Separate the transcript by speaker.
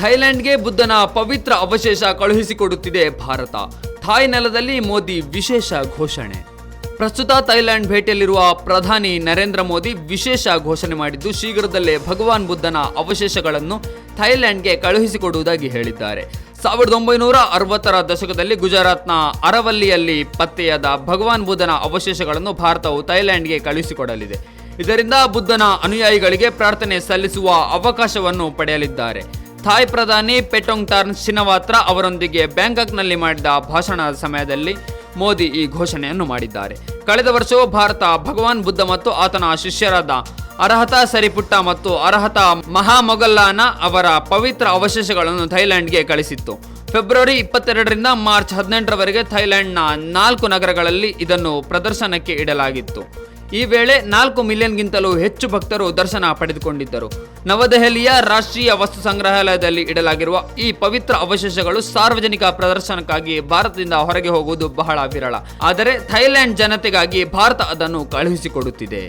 Speaker 1: ಥೈಲ್ಯಾಂಡ್ಗೆ ಬುದ್ಧನ ಪವಿತ್ರ ಅವಶೇಷ ಕಳುಹಿಸಿಕೊಡುತ್ತಿದೆ ಭಾರತ. ಥಾಯ್ ನೆಲದಲ್ಲಿ ಮೋದಿ ವಿಶೇಷ ಘೋಷಣೆ. ಪ್ರಸ್ತುತ ಥೈಲ್ಯಾಂಡ್ ಭೇಟಿಯಲ್ಲಿರುವ ಪ್ರಧಾನಿ ನರೇಂದ್ರ ಮೋದಿ ವಿಶೇಷ ಘೋಷಣೆ ಮಾಡಿದ್ದು, ಶೀಘ್ರದಲ್ಲೇ ಭಗವಾನ್ ಬುದ್ಧನ ಅವಶೇಷಗಳನ್ನು ಥೈಲ್ಯಾಂಡ್ಗೆ ಕಳುಹಿಸಿಕೊಡುವುದಾಗಿ ಹೇಳಿದ್ದಾರೆ. ಸಾವಿರದ ಒಂಬೈನೂರ ಅರವತ್ತರ ದಶಕದಲ್ಲಿ ಗುಜರಾತ್ನ ಅರವಲ್ಲಿಯಲ್ಲಿ ಪತ್ತೆಯಾದ ಭಗವಾನ್ ಬುದ್ಧನ ಅವಶೇಷಗಳನ್ನು ಭಾರತವು ಥೈಲ್ಯಾಂಡ್ಗೆ ಕಳುಹಿಸಿಕೊಡಲಿದೆ. ಇದರಿಂದ ಬುದ್ಧನ ಅನುಯಾಯಿಗಳಿಗೆ ಪ್ರಾರ್ಥನೆ ಸಲ್ಲಿಸುವ ಅವಕಾಶವನ್ನು ಪಡೆಯಲಿದ್ದಾರೆ. ಥಾಯ್ ಪ್ರಧಾನಿ ಪೆಟೊಂಗ್ ಟಾರ್ನ್ ಶಿನವಾತ್ರ ಅವರೊಂದಿಗೆ ಬ್ಯಾಂಕಾಕ್ನಲ್ಲಿ ಮಾಡಿದ ಭಾಷಣದ ಸಮಯದಲ್ಲಿ ಮೋದಿ ಈ ಘೋಷಣೆಯನ್ನು ಮಾಡಿದ್ದಾರೆ. ಕಳೆದ ವರ್ಷವೂ ಭಾರತ ಭಗವಾನ್ ಬುದ್ಧ ಮತ್ತು ಆತನ ಶಿಷ್ಯರಾದ ಅರ್ಹತಾ ಸರಿಪುಟ್ಟ ಮತ್ತು ಅರ್ಹತಾ ಮಹಾಮೊಗಲ್ಲಾನ ಅವರ ಪವಿತ್ರ ಅವಶೇಷಗಳನ್ನು ಥೈಲ್ಯಾಂಡ್ಗೆ ಕಳಿಸಿತ್ತು. ಫೆಬ್ರವರಿ ಇಪ್ಪತ್ತೆರಡರಿಂದ ಮಾರ್ಚ್ ಹದಿನೆಂಟರವರೆಗೆ ಥೈಲ್ಯಾಂಡ್ನ ನಾಲ್ಕು ನಗರಗಳಲ್ಲಿ ಇದನ್ನು ಪ್ರದರ್ಶನಕ್ಕೆ ಇಡಲಾಗಿತ್ತು. ಈ ವೇಳೆ ನಾಲ್ಕು ಮಿಲಿಯನ್ಗಿಂತಲೂ ಹೆಚ್ಚು ಭಕ್ತರು ದರ್ಶನ ಪಡೆದುಕೊಂಡಿದ್ದರು. ನವದೆಹಲಿಯ ರಾಷ್ಟ್ರೀಯ ವಸ್ತು ಸಂಗ್ರಹಾಲಯದಲ್ಲಿ ಇಡಲಾಗಿರುವ ಈ ಪವಿತ್ರ ಅವಶೇಷಗಳು ಸಾರ್ವಜನಿಕ ಪ್ರದರ್ಶನಕ್ಕಾಗಿ ಭಾರತದಿಂದ ಹೊರಗೆ ಹೋಗುವುದು ಬಹಳ ವಿರಳ. ಆದರೆ ಥೈಲ್ಯಾಂಡ್ ಜನತೆಗಾಗಿ ಭಾರತ ಅದನ್ನು ಕಳುಹಿಸಿಕೊಡುತ್ತಿದೆ.